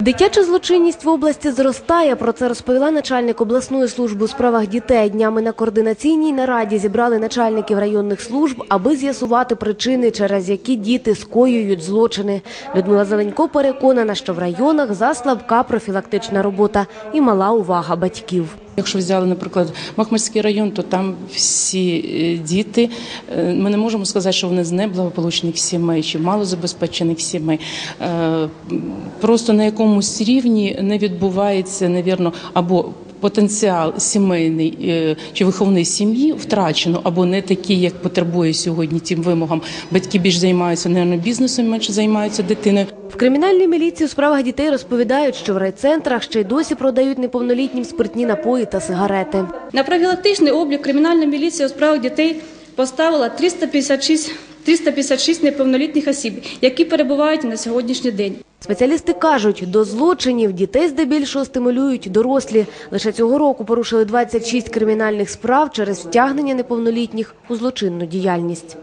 Дитяча злочинність в області зростає. Про це розповіла начальник обласної служби у справах дітей. Днями на координаційній нараді зібрали начальників районних служб, аби з'ясувати причини, через які діти скоюють злочини. Людмила Зеленько переконана, що в районах заслабка профілактична робота і мала увага батьків. Якщо взяли, наприклад, Махмельський район, то там всі е, діти. е, Ми не можемо сказати, що вони з неблагополучних сімей чи малозабезпечених сімей. Е, Просто на якомусь рівні не відбувається, навірно, або потенціал сімейний е, чи виховної сім'ї втрачено, або не такий, як потребує сьогодні тим вимогам. Батьки більш займаються, навірно, бізнесом, менше займаються дитиною. В кримінальній міліції у справах дітей розповідають, що в райцентрах ще й досі продають неповнолітнім спиртні напої та сигарети. На профілактичний облік кримінальна міліція у справах дітей поставила 356, 356 неповнолітніх осіб, які перебувають на сьогоднішній день. Спеціалісти кажуть, до злочинів дітей здебільшого стимулюють дорослі. Лише цього року порушили 26 кримінальних справ через втягнення неповнолітніх у злочинну діяльність.